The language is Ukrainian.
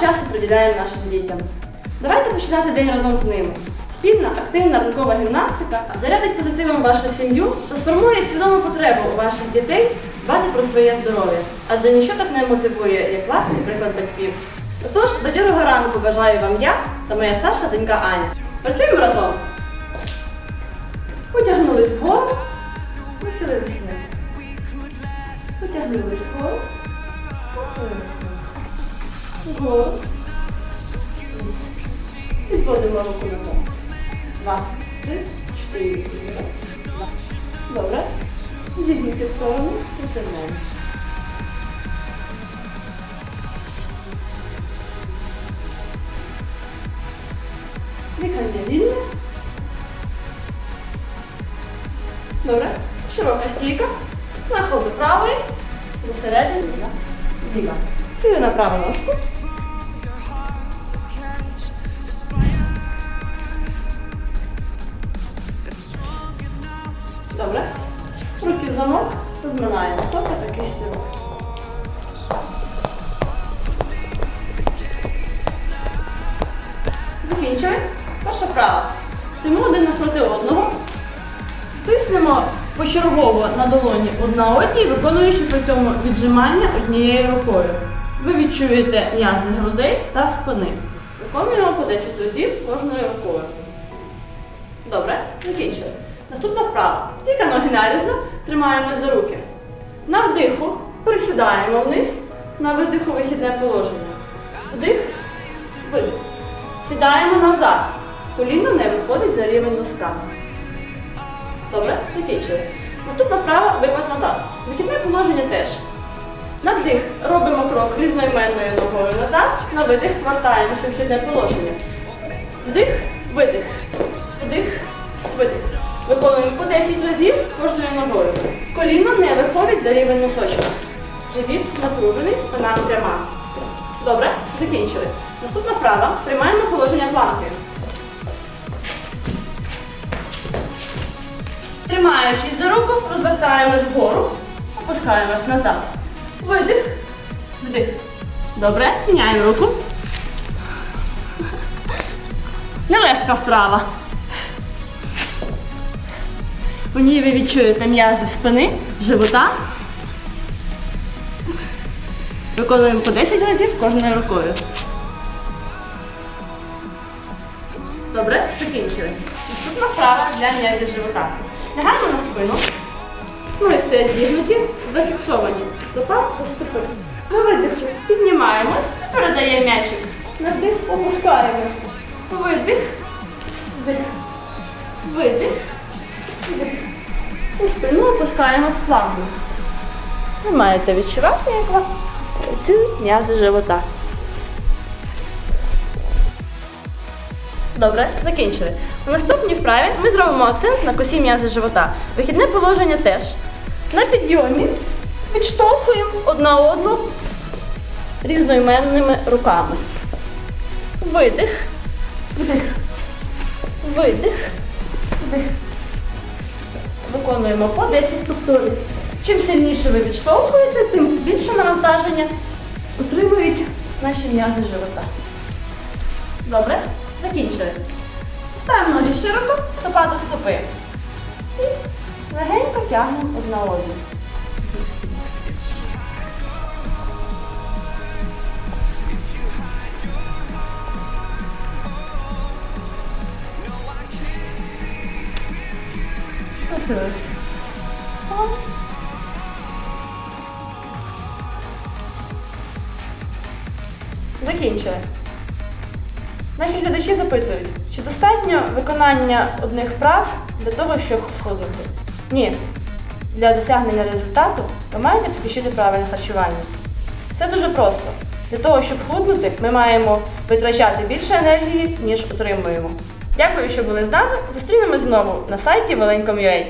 часу приділяємо нашим дітям. Давайте починати день разом з ними. Спільна, активна ранкова гімнастика зарядить позитивом вашу сім'ю та сформує свідому потребу у ваших дітей дбати про своє здоров'я. Адже ніщо так не мотивує, як власний приклад батьків. Тож, бадьорого ранку бажаю вам я та моя старша донька Аня. Працюємо разом. Потягнули вгору, нахилилися вниз. Потягнули вгору, нахилилися вниз. Вгору. Підводимо руку пол. Два, три, чотири, два. Добре. Зігніть в сторону, присягнемо. Дихання вільне. Добре. Широка стійка. Нахил до правої. До середини. Зліва. Чую на праву ножку. Добре. Руки в замок. Розминаємо стопи та кисті рук. Закінчуємо. Перша вправа. Стоїмо один напроти одного. Тиснемо почергово на долоні одна одній, виконуючи при цьому віджимання однією рукою. Ви відчуєте м'язи грудей та спини. Виконуємо по 10 разів кожною рукою. Добре, закінчили. Наступна вправа. Стійка ноги нарізно, тримаємось за руки. На вдиху присідаємо вниз, на видиху вихідне положення. Вдих, видих. Сідаємо назад. Коліно не виходить за рівень носка. Добре, закінчили. Наступна вправа випад назад. Вихідне положення теж. На вдих робимо крок різноіменною ногою назад, на видих вертаємося в вихідне положення. Вдих, видих. Вдих, видих. Виконуємо по 10 разів кожною ногою. Коліно не виходить за рівень носочка. Живіт напружений, спина пряма. Добре, закінчили. Наступна вправа. Приймаємо положення планки. Тримаючись за руку, розвертаємось вгору, опускаємось назад. Видих, вдих. Добре, міняємо руку. Нелегка вправа. У ній ви відчуєте м'язи спини, живота. Виконуємо по 10 разів кожною рукою. Добре, закінчили. Наступна вправа для м'язів живота. Лягаємо на спину. Ноги стоять зігнуті, зафіксовані. Стопа до стопи. На видиху піднімаємось, передаємо м'ячик. На вдих опускаємо. Видих. Вдих. Видих. Вдих. І спину опускаємо плавно. Ви маєте відчувати, як вас працюють м'язи живота. Добре, закінчили. У наступній вправі ми зробимо акцент на косі м'язи живота. Вихідне положення теж. На підйомі відштовхуємо одна одну різноіменними руками. Видих, вдих, видих, вдих. Виконуємо по 10 структур. Чим сильніше ви відштовхуєте, тим більше навантаження отримують наші м'язи живота. Добре? Закінчуємо. Ставимо ноги широко, стопа до стопи. І легенько тягнемо одна одну. Лишилось. Закінчили. Наші глядачі запитують, чи достатньо виконання одних вправ для того, щоб схуднути? Ні. Для досягнення результату ви маєте підключити правильне харчування. Все дуже просто. Для того, щоб худнути, ми маємо витрачати більше енергії, ніж отримуємо. Дякую, що були з нами. Зустрінемось знову на сайті Веленьком.ua.